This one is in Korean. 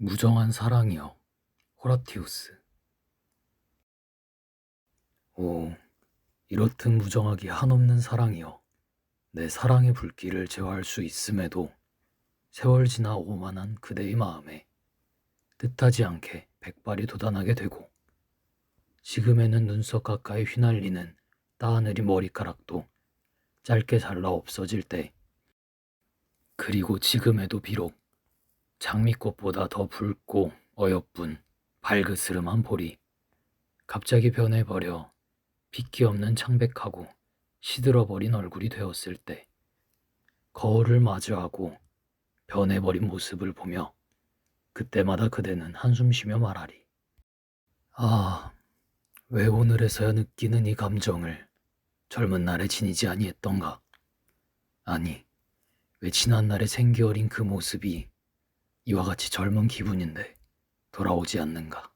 무정한 사랑이여, 호라티우스. 오, 이렇듯 무정하기 한없는 사랑이여, 내 사랑의 불길을 제어할 수 있음에도 세월 지나 오만한 그대의 마음에 뜻하지 않게 백발이 돋아나게 되고 지금에는 눈썹 가까이 휘날리는 따하늘이 머리카락도 짧게 잘라 없어질 때 그리고 지금에도 비록 장미꽃보다 더 붉고 어여쁜 발그스름한 볼이 갑자기 변해버려 핏기 없는 창백하고 시들어버린 얼굴이 되었을 때 거울을 마주하고 변해버린 모습을 보며 그때마다 그대는 한숨 쉬며 말하리. 아, 왜 오늘에서야 느끼는 이 감정을 젊은 날에 지니지 아니했던가? 아니, 왜 지난 날에 생기 어린 그 모습이 이와 같이 젊은 기분인데 돌아오지 않는가?